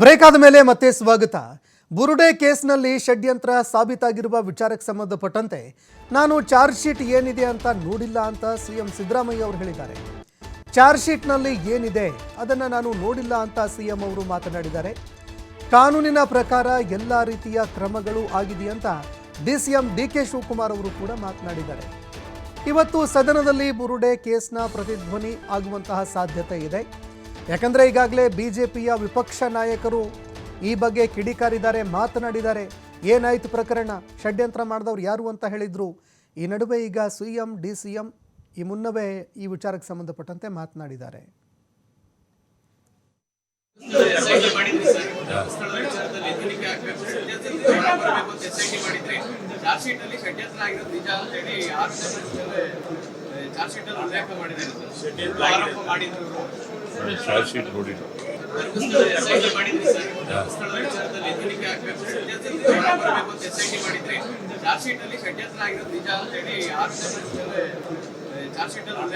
Break ಆದ ಮೇಲೆ ಮತ್ತೆ ಸ್ವಾಗತ. ಬುರುಡೆ ಕೇಸ್ನಲ್ಲಿ ಷಡ್ಯಂತ್ರ ಸಾಬೀತಾಗಿರುವ ವಿಚಾರಕ್ಕೆ ಸಂಬಂಧಪಟ್ಟಂತೆ ನಾನು ಚಾರ್ಜ್ ಶೀಟ್ ಏನಿದೆ ಅಂತ ನೋಡಿಲ್ಲ ಅಂತ ಸಿಎಂ ಸಿದ್ದರಾಮಯ್ಯ ಅವರು ಹೇಳಿದ್ದಾರೆ. ಚಾರ್ಜ್ ಶೀಟ್ನಲ್ಲಿ ಏನಿದೆ ಅದನ್ನು ನಾನು ನೋಡಿಲ್ಲ ಅಂತ ಸಿಎಂ ಅವರು ಮಾತನಾಡಿದ್ದಾರೆ. ಕಾನೂನಿನ ಪ್ರಕಾರ ಎಲ್ಲ ರೀತಿಯ ಕ್ರಮಗಳು ಆಗಿದೆಯಂತ D C M D K Shivakumar ಅವರು ಕೂಡ ಮಾತನಾಡಿದ್ದಾರೆ. ಇವತ್ತು ಸದನದಲ್ಲಿ ಬುರುಡೆ ಕೇಸ್ನ ಪ್ರತಿಧ್ವನಿ ಆಗುವಂತಹ ಸಾಧ್ಯತೆ ಇದೆ. ಯಾಕಂದ್ರೆ ಈಗಾಗಲೇ ಬಿಜೆಪಿಯ ವಿಪಕ್ಷ ನಾಯಕರು ಈ ಬಗ್ಗೆ ಕಿಡಿಕಾರಿದ್ದಾರೆ ಮಾತನಾಡಿದ್ದಾರೆ ಏನಾಯ್ತು ಪ್ರಕರಣ ಷಡ್ಯಂತ್ರ ಮಾಡಿದವ್ರು ಯಾರು ಅಂತ ಹೇಳಿದರು ಈ ನಡುವೆ ಈಗ C M D C M ಈ ಮುನ್ನವೇ ಈ ವಿಚಾರಕ್ಕೆ ಸಂಬಂಧಪಟ್ಟಂತೆ ಮಾತನಾಡಿದ್ದಾರೆ ಷಡ್ಯಂತ್ರ ಚಾರ್ಜ್ ಶೀಟ್ ಅಲ್ಲಿ ಷಡ್ಯಂತ್ರ ಆಗಿರೋದು ನಿಜ ಅಂತ ಹೇಳಿ ಆರು ಚಾರ್ಜ್ ಶೀಟ್ ಅಲ್ಲಿ